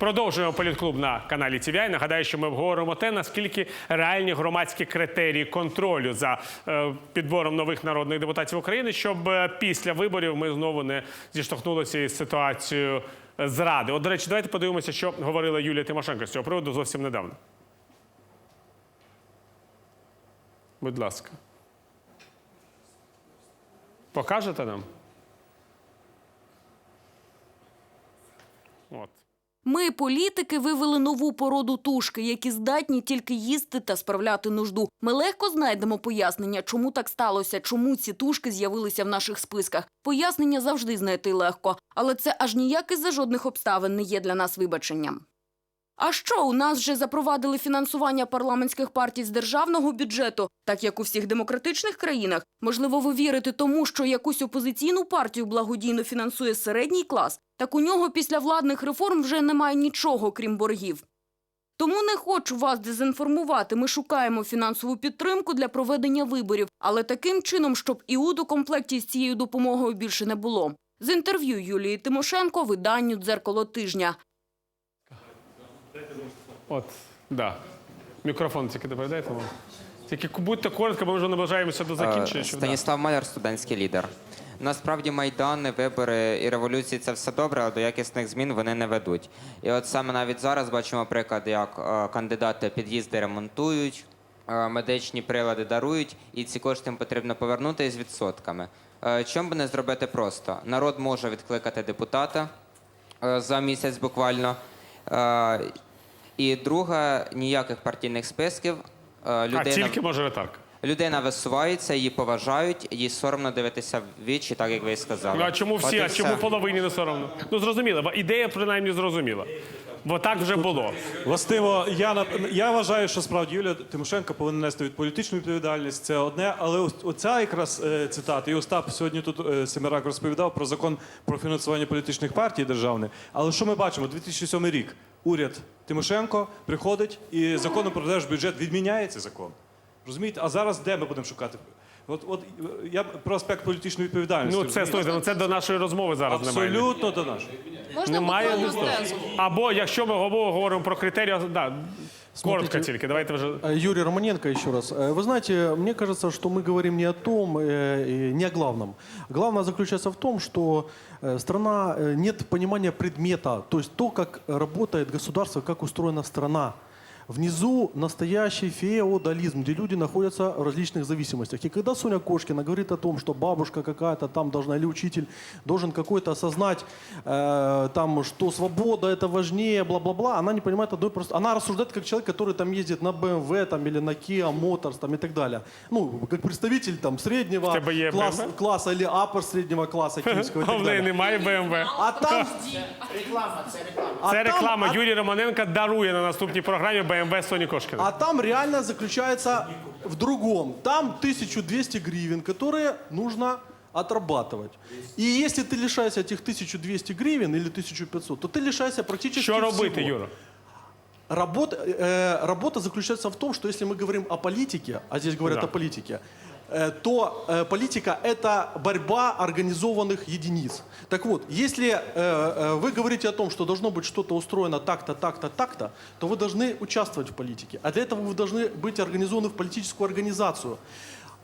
Продовжуємо політклуб на каналі TVI. Нагадаю, що ми обговоримо те, наскільки реальні громадські критерії контролю за е, підбором нових народних депутатів України, щоб е, після виборів ми знову не зіштовхнулися із ситуацією зради. От, до речі, давайте подивимося, що говорила Юлія Тимошенко з цього приводу зовсім недавно. Будь ласка. Покажете нам? От. Ми, політики, вивели нову породу тушки, які здатні тільки їсти та справляти нужду. Ми легко знайдемо пояснення, чому так сталося, чому ці тушки з'явилися в наших списках. Пояснення завжди знайти легко, але це аж ніяк і за жодних обставин не є для нас вибаченням. А що у нас вже запровадили фінансування парламентських партій з державного бюджету, так як у всіх демократичних країнах? Можливо, ви вірите тому, що якусь опозиційну партію благодійно фінансує середній клас, так у нього після владних реформ вже немає нічого, крім боргів. Тому не хочу вас дезінформувати. Ми шукаємо фінансову підтримку для проведення виборів, але таким чином, щоб і у комплекті з цією допомогою більше не було. З інтерв'ю Юлії Тимошенко виданню «Дзеркало тижня». От, да. Мікрофон тільки передайте вам. Тільки будьте коротко, бо ми вже наближаємося до закінчення. Е, щоб- Станіслав Маляр, студентський лідер. Насправді майдани, вибори і революції це все добре, але до якісних змін вони не ведуть. І от саме навіть зараз бачимо приклад, як е, кандидати під'їзди ремонтують, е, медичні прилади дарують, і ці кошти їм потрібно повернути з відсотками. Е, Чому б не зробити просто? Народ може відкликати депутата е, за місяць буквально. Е, І друга ніяких партійних списків. Е, А Людина... тільки мажоритарка. Людина висувається, її поважають, їй соромно дивитися в вічі, так як ви і сказали. Ну а чому От всі, і а чому половині не соромно? Ну зрозуміло, бо ідея принаймні зрозуміла. Бо так вже було. Властиво, я на- я вважаю, що справді Юлія Тимошенко повинна нести від політичну відповідальність. Це одне, але ось оця якраз е, цитата, і Остап сьогодні тут е, Семерак розповідав про закон про фінансування політичних партій державних. Але що ми бачимо? 2007 рік уряд Тимошенко приходить і законом про держбюджет відміняє цей закон. Розумієте? А зараз де ми будемо шукати? От, от е, я про аспект політичної відповідальності. Ну це розумієте? слухайте, ну це до нашої розмови зараз немає. абсолютно до нашого. Немає листу. Або якщо ми говоримо про критерії, да, коротко Смотрите, тільки. Давайте вже Э, Юрий Романенко еще раз. Э, Вы знаете, мне кажется, что мы говорим не о том, э, и не о главном. Главное заключается в том, что э, страна, э, нет понимания предмета, то есть то, как работает государство, как устроена страна. Внизу настоящий феодализм, где люди находятся в различных зависимостях. И когда Соня Кошкина говорит о том, что бабушка какая-то там должна, или учитель должен какой-то осознать, э, там, что свобода это важнее, бла-бла-бла, она не понимает одной просто... Она рассуждает как человек, который там ездит на BMW там, или на Kia Motors там, и так далее. Ну, как представитель там среднего В тебе є класс- BMW? класса или upper среднего класса киевского и а так в неї далее. немає БМВ. А там... А Це там- реклама. а- Юрій Романенко дарує на наступній програмі БМВ Соні Кошкіна. А там реально заключается в другом. Там 1200 гривен, которые нужно отрабатывать. И если ты лишаешься этих 1200 гривен или 1500, то ты лишаешься практически Що робити, всего. Юра? Работа, э, работа заключается в том, что если мы говорим о политике, а здесь говорят Да. о политике, э, то э, политика – это борьба организованных единиц. Так вот, если э, э, вы говорите о том, что должно быть что-то устроено так-то, так-то, так-то, то вы должны участвовать в политике. А для этого вы должны быть организованы в политическую организацию.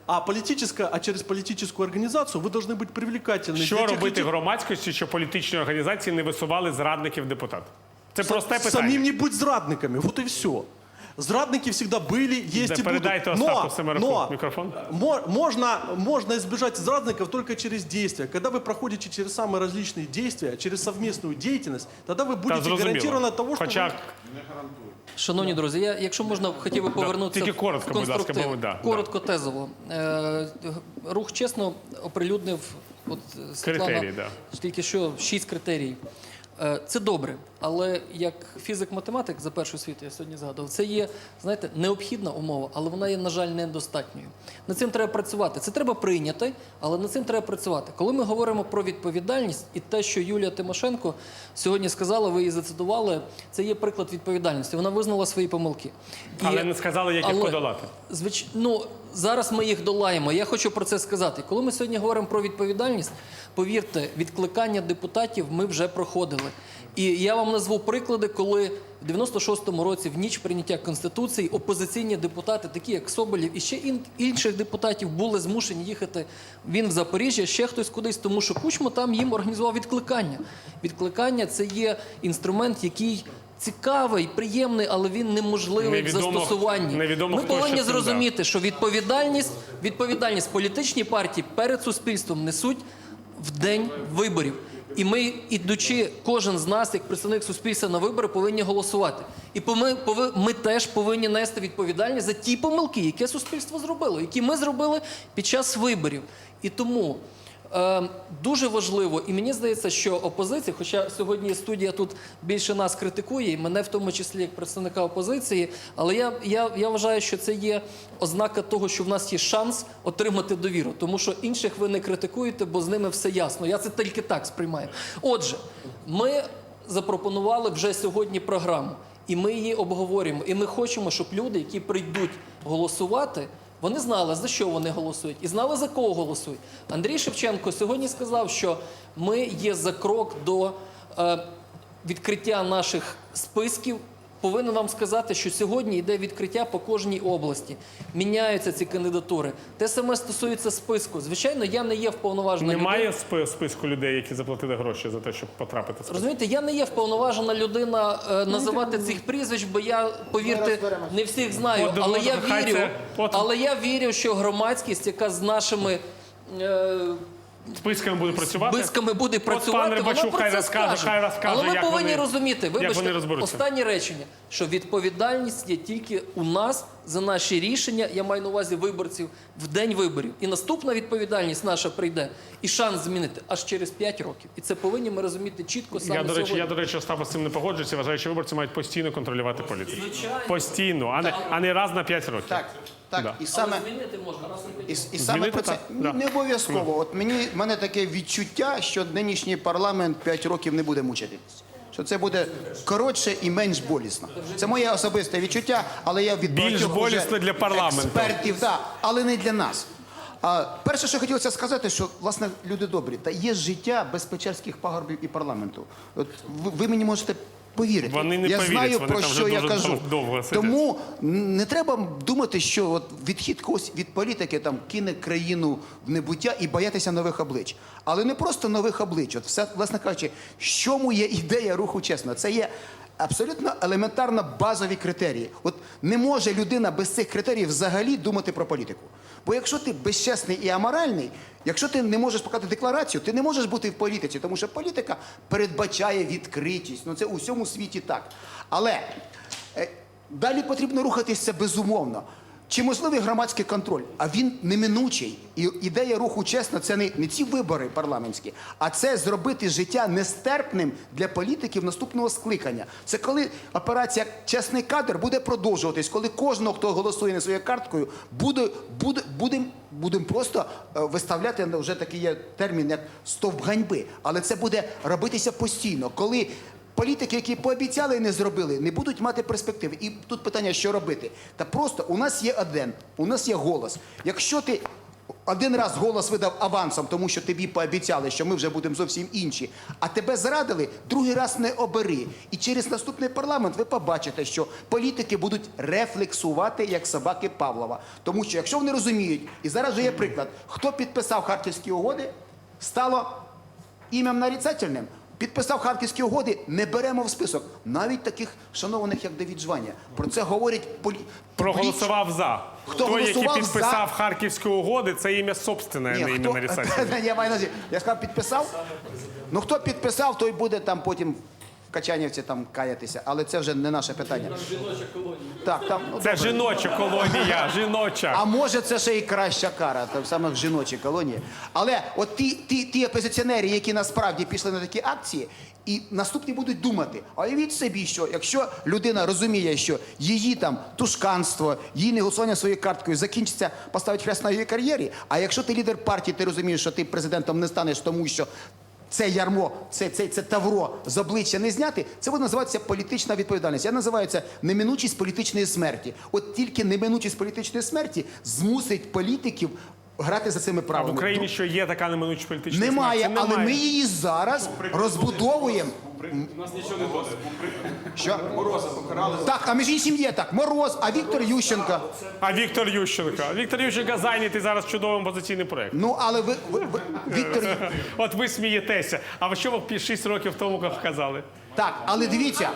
А, политическая, а через политическую организацию вы должны быть привлекательны. Що для тех робити людей- громадськості, щоб політичні організації не висували зрадників депутат? Це просте питання. Самим не быть зрадниками, вот и все. Зрадники всегда были, есть Да и передайте будут. Остапу Семераку но микрофон. мо- можно, можно избежать зрадников только через действия. Когда вы проходите через самые различные действия, через совместную деятельность, тогда вы Та будете зрозуміло. гарантированы того, что Хоча вы... Шановні друзі, я, якщо можна, хотів би повернутися тільки коротко, в будь ласка, конструктив. бо ми- да, коротко тезово. Е, рух чесно оприлюднив от е, Світлана Критерії, да. тільки що шість критерій. Е, Це добре, але як фізик-математик за першу світу, я сьогодні згадував, це є, знаєте, необхідна умова, але вона є, на жаль, недостатньою. Над цим треба працювати. Це треба прийняти, але над цим треба працювати. Коли ми говоримо про відповідальність і те, що Юлія Тимошенко сьогодні сказала, ви її зацитували, це є приклад відповідальності. Вона визнала свої помилки. І- Але не сказали, як їх подолати. Звич... Ну, зараз ми їх долаємо. Я хочу про це сказати. Коли ми сьогодні говоримо про відповідальність, повірте, відкликання депутатів ми вже проходили. І я вам назву приклади, коли в 96-му році, в ніч прийняття конституції, опозиційні депутати, такі як Соболєв і ще ін- інших депутатів, були змушені їхати. Він в Запоріжжя, ще хтось кудись, тому що Кучма там їм організував відкликання. Відкликання це є інструмент, який. Цікавий, приємний, але він неможливий Невідомо- в застосуванні. невідомо, Ми хто повинні ще цим зрозуміти, що відповідальність, відповідальність політичні партії перед суспільством несуть в день виборів. І ми, ідучи, кожен з нас, як представник суспільства на вибори, повинні голосувати. І поми- пови- ми теж повинні нести відповідальність за ті помилки, які суспільство зробило, які ми зробили під час виборів. І тому дуже важливо, і мені здається, що опозиція, хоча сьогодні студія тут більше нас критикує, і мене в тому числі як представника опозиції, але я, я, я вважаю, що це є ознака того, що в нас є шанс отримати довіру, тому що інших ви не критикуєте, бо з ними все ясно. Я це тільки так сприймаю. Отже, ми запропонували вже сьогодні програму, і ми її обговорюємо. І ми хочемо, щоб люди, які прийдуть голосувати. Вони знали, за що вони голосують, і знали, за кого голосують. Андрій Шевченко сьогодні сказав, що ми є за крок до е, відкриття наших списків. Повинен вам сказати, що сьогодні йде відкриття по кожній області. Міняються ці кандидатури. Те саме стосується списку. Звичайно, я не є вповноважена Немає людина. спи- списку людей, які заплатили гроші за те, щоб потрапити в список? Розумієте, я не є вповноважена людина е, називати цих прізвищ, бо я, повірте, не всіх знаю. От, Але от, я вірю, це- от- але я вірю, що громадськість, яка з нашими. е, Списками буде працювати? Списками буде працювати, пан Рибачук хай розкаже, скаже. хай розкаже, Але ми як повинні вони- розуміти, як вибачте, вони розберуться. останнє речення, що відповідальність є тільки у нас за наші рішення, я маю на увазі виборців, в день виборів. І наступна відповідальність наша прийде, і шанс змінити аж через 5 років. І це повинні ми розуміти чітко саме Я, до речі, сьогодні. я, до речі, Остапа з цим не погоджуюся. Вважаю, що виборці мають постійно контролювати політику. Постійно, а не, а не раз на 5 років. Так, так. Да. І саме, Але змінити можна раз на і, і саме Змінити про це так, да. не обов'язково. От мені в мене таке відчуття, що нинішній парламент 5 років не буде мучитись. Що це буде коротше і менш болісно. Це моє особисте відчуття, але я від Більш болісно для парламенту. експертів, да, але не для нас. А перше, що хотілося сказати, що власне люди добрі, та є життя без Печерських пагорбів і парламенту. От ви, ви мені можете повірити. Вони не я повірять, знаю вони про там що вже я дуже кажу. довго сидять. Тому не треба думати, що от відхід когось від політики там кине країну в небуття і боятися нових облич. Але не просто нових облич. От все, власне кажучи, що чому є ідея руху чесно? Це є абсолютно елементарно базові критерії. От не може людина без цих критеріїв взагалі думати про політику. Бо якщо ти безчесний і аморальний, якщо ти не можеш показати декларацію, ти не можеш бути в політиці, тому що політика передбачає відкритість. Ну це у всьому світі так. Але е, далі потрібно рухатися безумовно. Чи можливий громадський контроль? А він неминучий. І ідея руху чесно, це не, не ці вибори парламентські, а це зробити життя нестерпним для політиків наступного скликання. Це коли операція чесний кадр буде продовжуватись, коли кожного, хто голосує не своєю карткою, буде, буде, будемо будем просто е, виставляти вже такий є термін, як стовп ганьби. Але це буде робитися постійно, коли Політики, які пообіцяли і не зробили, не будуть мати перспективи. І тут питання, що робити? Та просто у нас є один, у нас є голос. Якщо ти один раз голос видав авансом, тому що тобі пообіцяли, що ми вже будемо зовсім інші, а тебе зрадили, другий раз не обери. І через наступний парламент ви побачите, що політики будуть рефлексувати як собаки Павлова. Тому що якщо вони розуміють, і зараз вже є приклад, хто підписав харківські угоди, стало ім'ям нарицательним. Підписав харківські угоди, не беремо в список навіть таких шанованих, як Давід Жванія. Про це говорять полі... Проголосував за. Хто Той, який підписав за? Харківські угоди, це ім'я собственне, Ні, не ім'я хто... нарицательне. я маю на я сказав, підписав. Ну хто підписав, той буде там потім Качанівці там каятися. Але це вже не наше питання. Так, там, ну, Це добре. жіноча колонія, жіноча. А може це ще і краща кара, там саме в жіночій колонії. Але от ті, ті, ті опозиціонери, які насправді пішли на такі акції, і наступні будуть думати: а уявіть собі, що якщо людина розуміє, що її там тушканство, її неголосування своєю карткою закінчиться, поставить хрест на її кар'єрі. А якщо ти лідер партії, ти розумієш, що ти президентом не станеш, тому що. Це ярмо, це, це, це тавро з обличчя не зняти, це буде називатися політична відповідальність. Я називаю це неминучість політичної смерті. От тільки неминучість політичної смерті змусить політиків грати за цими А в. Україні що є така неминуча політична Немає, смерть? Це але ми її зараз розбудовуємо. Що? Мороза покарали. Так, а між іншим є так. Мороз, а Віктор Ющенко. А Віктор Ющенко. Віктор Ющенко зайнятий зараз чудовим позиційним проєктом. Ну, але ви, ви, ви Віктор. От ви смієтеся. А ви що ви 6 років тому казали? Так, але дивіться,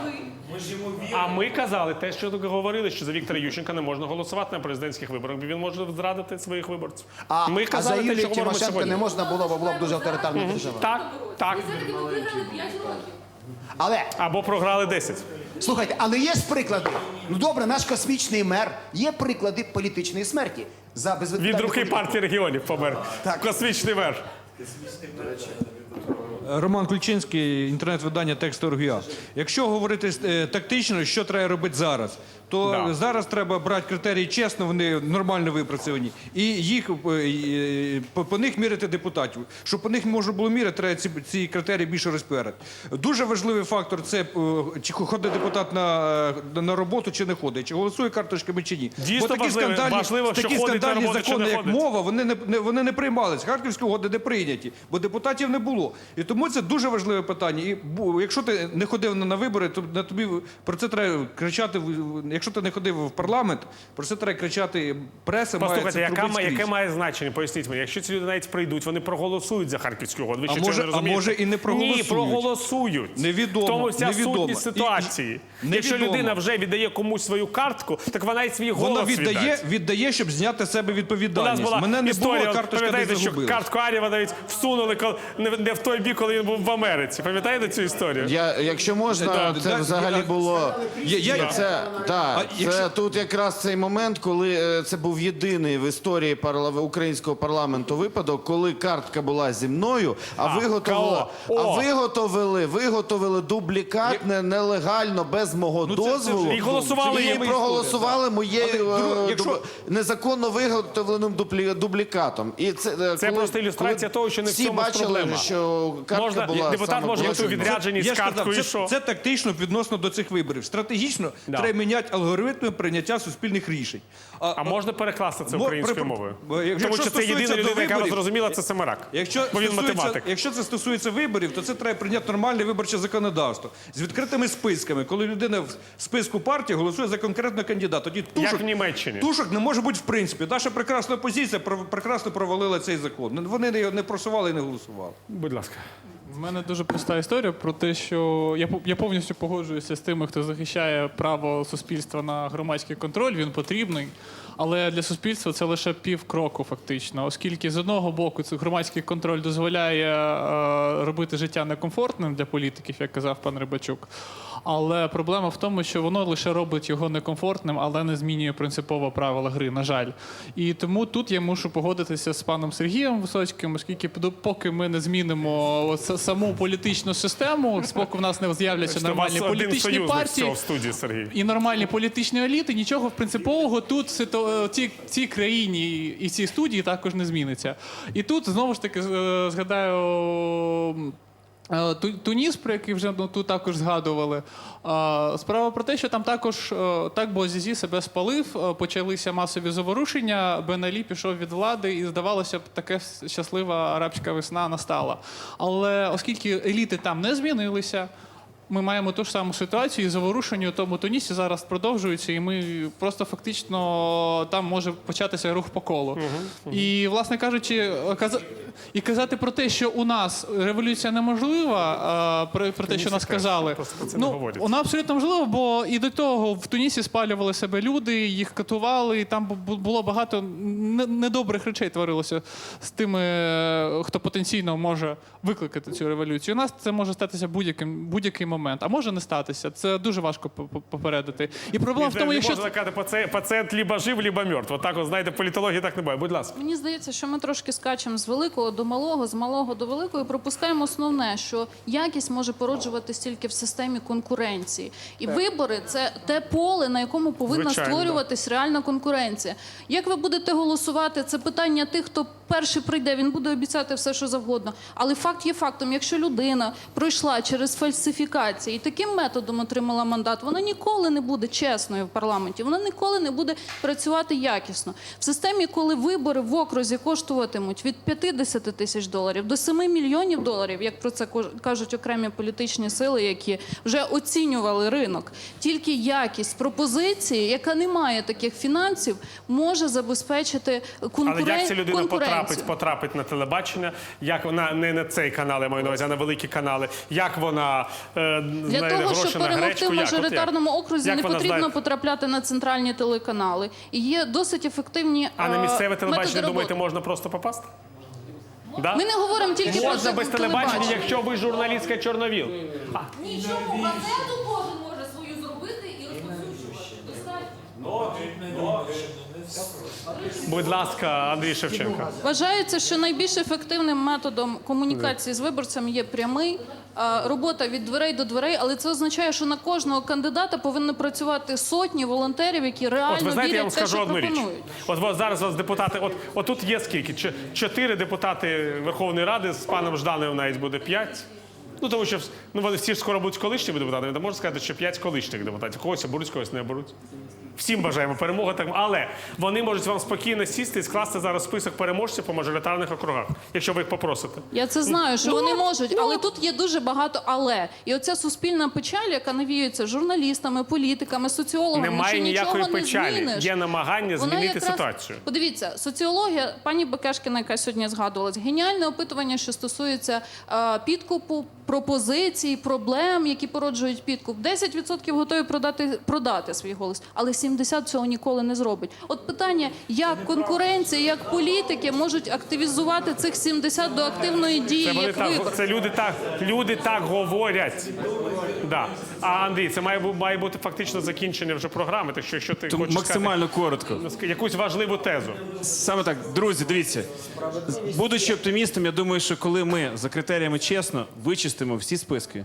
А ми казали те, що говорили, що за Віктора Ющенка не можна голосувати на президентських виборах, бо він може зрадити своїх виборців. а, ми а за казали те, Юлію що говоримо Тимошенко сьогодні. не можна було, бо була б дуже авторитарна держава. Так, так. Але Або програли 10. слухайте, але є ж приклади. Ну добре, наш космічний мер. Є приклади політичної смерті за Від безвідповідальну руки політику. партії регіонів помер. Так. Космічний мер. Роман Ключинський, інтернет-видання «Текст.орг.ua». Якщо говорити е, тактично, що треба робити зараз, то Да. зараз треба брати критерії чесно, вони нормально випрацьовані, і їх е, е, по, по них міряти депутатів. Щоб по них можна було міряти, треба ці, ці критерії більше розпіарити. Дуже важливий фактор це е, чи ходить депутат на, на роботу, чи не ходить, чи голосує карточками, чи ні. Дійсно Бо такі важливо. скандальні, Важливо, що такі скандальні роботу, закони, як ходить. мова, вони не, не вони не приймались. Харківські угоди не прийняті, бо депутатів не було. І тому це дуже важливе питання. І якщо ти не ходив на, на вибори, то на тобі про це треба кричати. Якщо ти не ходив в парламент, про це треба кричати. Преса має Послухайте, це яка, яке має значення? Поясніть мені. Якщо ці люди навіть прийдуть, вони проголосують за харківську угоду. Ви А що може- не а розумієте? може і не проголосують. Ні, проголосують. Невідомо, В тому вся невідомо. сутність ситуації. і- Якщо людина вже віддає комусь свою картку, так вона і свій голос Вона віддає, віддасть. віддає, щоб зняти з себе відповідальність. У нас була Мене не історія, було, карточка не пам'ятаєте, що картку Арєва навіть всунули не, в той бік, коли він був в Америці. Пам'ятаєте цю історію? Я, якщо можна, Да, це взагалі було. Я- я- це, та, А це якщо- тут якраз цей момент, коли е, це був єдиний в історії парла- українського парламенту випадок, коли картка була зі мною, а, А, виготовила, а виготовили, виготовили дублікат не, нелегально, без мого Ну, це- це вже- дозволу. І голосували і проголосували моєю Але, е, якщо- дуб- незаконно виготовленим дуплі, дублікатом. І це, е, Це просто ілюстрація того, що не в цьому бачили, проблема. що картка Можна- була депутат може бути у відрядженні з Я карткою, це, це тактично відносно до цих виборів. Стратегічно Да. треба міняти алгоритми прийняття суспільних рішень. А можна перекласти це українською мовою? якщо Тому що це єдина людина, яка зрозуміла, це Семерак. Якщо Бо він стосується, математик. якщо це стосується виборів, то це треба прийняти нормальне виборче законодавство з відкритими списками. Коли людина в списку партії голосує за конкретного кандидата, тоді тушок, в Німеччині. тушок не може бути в принципі. Наша прекрасна опозиція прекрасно провалила цей закон. Вони не, не просували і не голосували. Будь ласка. В мене дуже проста історія про те, що я, я повністю погоджуюся з тими, хто захищає право суспільства на громадський контроль. Він потрібний. Але для суспільства це лише пів кроку, фактично, оскільки з одного боку громадський контроль дозволяє е, робити життя некомфортним для політиків, як казав пан Рибачук. Але проблема в тому, що воно лише робить його некомфортним, але не змінює принципово правила гри, на жаль. І тому тут я мушу погодитися з паном Сергієм Висоцьким, оскільки поки- поки ми не змінимо саму політичну систему, поки в нас не з'являться нормальні політичні партії в студії, Сергій. і нормальні політичні еліти, нічого принципового тут в ситу- цій, країні і цій студії також не зміниться. І тут знову ж таки е, згадаю. Е, Ту- Туніс, про який вже ну, тут також згадували. Е, Справа про те, що там також е, так Бозізі себе спалив, почалися масові заворушення. Бен Алі пішов від влади, і здавалося б, таке щаслива арабська весна настала. Але оскільки еліти там не змінилися, ми маємо ту ж саму ситуацію, і заворушення у тому Тунісі зараз продовжуються, і ми просто фактично там може початися рух по колу. І, власне кажучи, каза- і казати про те, що у нас революція неможлива, а, про, про те, що нас казали, не ну, вона абсолютно можлива, бо і до того в Тунісі спалювали себе люди, їх катували, і там було багато недобрих речей творилося з тими, хто потенційно може викликати цю революцію. У нас це може статися будь-яким будь-який момент, а може не статися. Це дуже важко по- по- попередити. І проблема в Не тому, якщо можна сказати, пацієнт, пацієнт либо жив, либо мертв. Отак, от, знаєте, в політології так не буває. Будь ласка. Мені здається, що ми трошки скачемо з великого до малого, з малого до великого, і пропускаємо основне, що якість може породжуватись тільки в системі конкуренції. І вибори це те поле, на якому повинна Звичайно, створюватись реальна конкуренція. Як ви будете голосувати? Це питання тих, хто перший прийде, він буде обіцяти все, що завгодно. Але факт є фактом. Якщо людина пройшла через фальсифікації і таким методом отримала мандат, вона ніколи не буде чесною в парламенті. Вона ніколи не буде працювати якісно. В системі, коли вибори в окрузі коштуватимуть від 50 тисяч доларів до 7 мільйонів доларів, як про це кажуть окремі політичні сили, які вже оцінювали ринок, тільки якість пропозиції, яка не має таких фінансів, може забезпечити конкурен... Але як ця людина конкуренцію. Потрапить, потрапить на телебачення? Як вона не на цей канал, я маю на увазі, а на великі канали? Як вона е, Для знайде того, гроші щоб на перемогти гречку? в Як? От мажоритарному окрузі, Як не вона потрібно знає? потрапляти на центральні телеканали. І є досить ефективні А на е, місцеве методи телебачення, думаєте, роботи. можна просто попасти? Да? Ми не говоримо тільки про Можна без телебачення, телебачення. якщо ви журналістка Чорновіл. А, Нічого, газету кожен може свою зробити і розповсюджувати. Достатньо. Будь ласка, Андрій Шевченко. Вважається, що найбільш ефективним методом комунікації з виборцями є прямий робота від дверей до дверей, але це означає, що на кожного кандидата повинні працювати сотні волонтерів, які реально От ви знаєте, я вам в те, скажу що одну річ. пропонують. От ви- зараз вас депутати, от, от тут є скільки? Ч- Чотири депутати Верховної Ради, з паном Жданою навіть буде п'ять. Ну тому що ну, вони всі ж скоро будуть колишніми депутатами, то можна сказати, що п'ять колишніх депутатів. Когось оберуть, когось не оберуть. Всім бажаємо перемоги, так але вони можуть вам спокійно сісти і скласти зараз список переможців по мажоритарних округах, якщо ви їх попросите. Я це знаю, що Ну, вони можуть, але ну. тут є дуже багато але. І оця суспільна печаль, яка навіюється журналістами, політиками, соціологами, Немає що ніякої нічого не печалі. зміниш. Є намагання Вона змінити якраз- ситуацію. Подивіться, соціологія, пані Бекешкіна, яка сьогодні згадувалась, геніальне опитування, що стосується е, підкупу, пропозицій, проблем, які породжують підкуп. 10% готові продати, продати свій голос, але 70% цього ніколи не зробить. От питання, як конкуренція, як політики можуть активізувати цих 70 до активної дії, Це як так, це люди так, люди так говорять. Да. А Андрій, це має, бу- має бути фактично закінчення вже програми. Так що якщо ти хочеш максимально коротко. сказати якусь важливу тезу. Саме так, друзі, дивіться. Будучи оптимістом, я думаю, що коли ми за критеріями чесно вичистимо всі списки, е,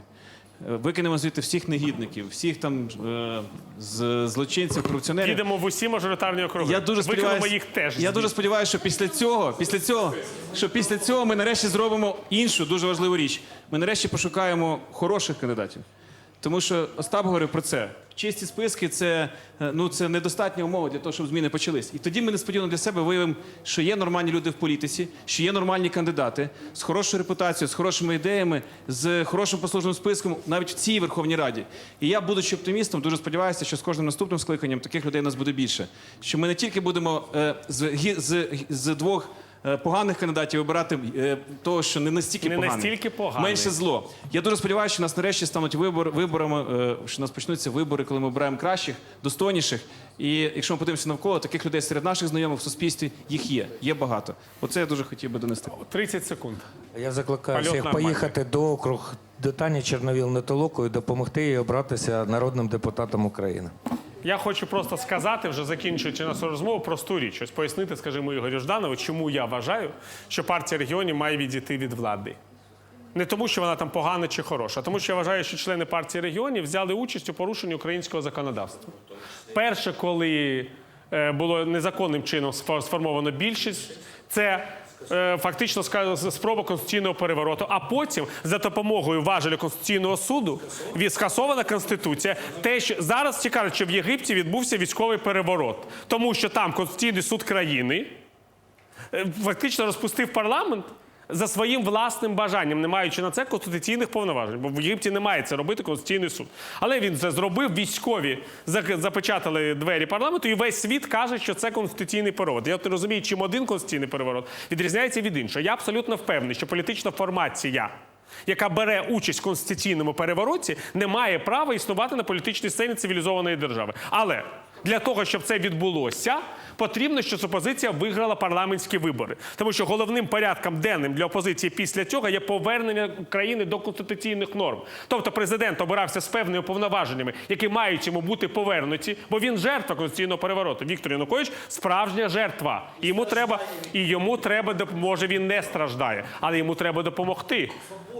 викинемо звідти всіх негідників, всіх там е, з- злочинців, корупціонерів. Їдемо в усі мажоритарні округи. Я дуже Викинемо сподіваюся, їх теж. Я дуже сподіваюся, що після цього, після цього, що після цього ми нарешті зробимо іншу дуже важливу річ. Ми нарешті пошукаємо хороших кандидатів. Тому що Остап говорив про це. Чисті списки це, е, ну, це недостатня умова для того, щоб зміни почались. І тоді ми несподівано для себе виявимо, що є нормальні люди в політиці, що є нормальні кандидати з хорошою репутацією, з хорошими ідеями, з хорошим послужним списком навіть в цій Верховній Раді. І я, будучи оптимістом, дуже сподіваюся, що з кожним наступним скликанням таких людей у нас буде більше. Що ми не тільки будемо е, з, з, з двох. Е, Поганих кандидатів вибирати е, того, що не настільки Не поганий. настільки поганий. менше зло. Я дуже сподіваюся, що нас нарешті стануть вибор, виборами, е, що нас почнуться вибори, коли ми обираємо кращих, достойніших. І якщо ми подивимося навколо, таких людей серед наших знайомих в суспільстві їх є. Є багато. Оце я дуже хотів би донести. 30 секунд. Я закликаю Польот всіх нормальний. поїхати до округ до Тані Чорновіл Нетолоку і допомогти їй обратися народним депутатом України. Я хочу просто сказати, вже закінчуючи нашу розмову, просту річ. Ось пояснити, скажімо, Ігорю Жданову, чому я вважаю, що партія регіонів має відійти від влади. Не тому, що вона там погана чи хороша, а тому, що я вважаю, що члени партії регіонів взяли участь у порушенні українського законодавства. Перше, коли е, було незаконним чином сфо- сформовано більшість, це фактично ска- спроба конституційного перевороту. А потім за допомогою важелю Конституційного суду скасована конституція. Те, що зараз цікаво, що в Єгипті відбувся військовий переворот, тому що там Конституційний суд країни е, фактично розпустив парламент. За своїм власним бажанням, не маючи на це конституційних повноважень, бо в Єгипті не має це робити конституційний суд. Але він це зробив. Військові запечатали двері парламенту, і весь світ каже, що це конституційний переворот. Я не розумію, чим один конституційний переворот відрізняється від іншого. Я абсолютно впевнений, що політична формація. Яка бере участь в конституційному перевороті, не має права існувати на політичній сцені цивілізованої держави. Але для того, щоб це відбулося, потрібно, щоб опозиція виграла парламентські вибори. Тому що головним порядком денним для опозиції після цього є повернення країни до конституційних норм. Тобто президент обирався з певними повноваженнями, які мають йому бути повернуті, бо він жертва конституційного перевороту. Віктор Янукович справжня жертва. Йому треба, і йому треба може він не страждає, але йому треба допомогти.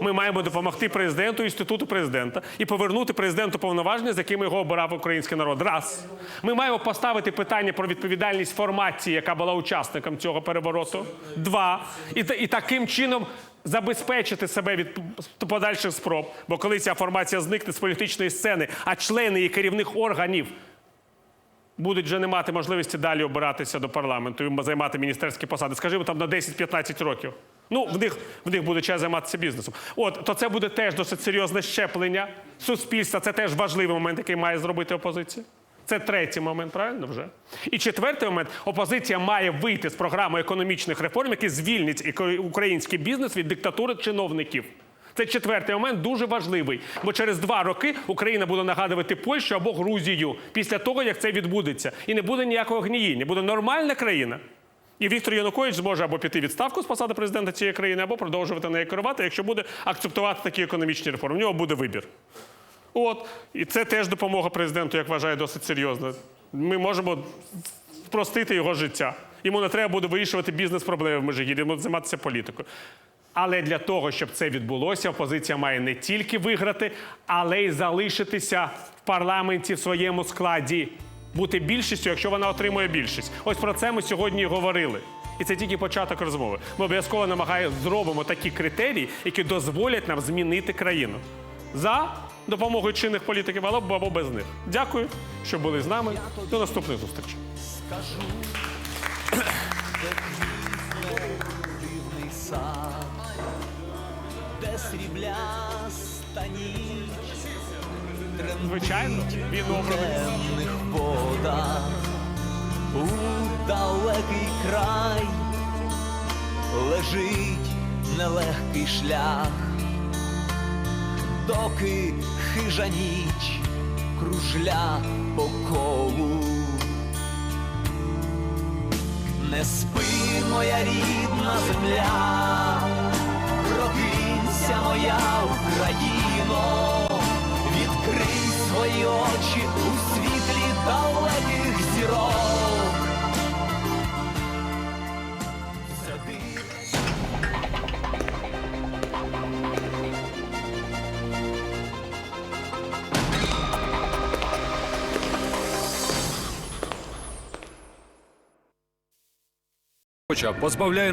Ми маємо допомогти президенту, інституту президента і повернути президенту повноваження, з якими його обирав український народ. Раз ми маємо поставити питання про відповідальність формації, яка була учасником цього перевороту. Два. І, і таким чином забезпечити себе від подальших спроб. Бо коли ця формація зникне з політичної сцени, а члени і керівних органів будуть вже не мати можливості далі обиратися до парламенту і займати міністерські посади, скажімо, там на 10-15 років. Ну, в них, в них буде час займатися бізнесом. От, то це буде теж досить серйозне щеплення суспільства. Це теж важливий момент, який має зробити опозиція. Це третій момент, правильно вже? І четвертий момент опозиція має вийти з програми економічних реформ, які звільнять український бізнес від диктатури чиновників. Це четвертий момент дуже важливий, бо через два роки Україна буде нагадувати Польщу або Грузію після того, як це відбудеться. І не буде ніякого гніїння. Буде нормальна країна. І Віктор Янукович зможе або піти відставку з посади президента цієї країни, або продовжувати нею керувати, якщо буде акцептувати такі економічні реформи. У нього буде вибір. От. І це теж допомога президенту, як вважаю, досить серйозна. Ми можемо спростити його життя. Йому не треба буде вирішувати бізнес-проблеми в Межигір'ї, йому займатися політикою. Але для того, щоб це відбулося, опозиція має не тільки виграти, але й залишитися в парламенті в своєму складі, бути більшістю, якщо вона отримує більшість. Ось про це ми сьогодні і говорили. І це тільки початок розмови. Ми обов'язково намагаємо зробимо такі критерії, які дозволять нам змінити країну за допомогою чинних політиків або без них. Дякую, що були з нами. До наступних зустрічей. де срібляста ніч Звичайно, він обраний. темних у далекий край лежить нелегкий шлях, доки хижа ніч кружля по колу. Не спи, моя рідна земля, прокинься, моя Україно, відкрий свої очі у світлі далеких зірок. Позбавляє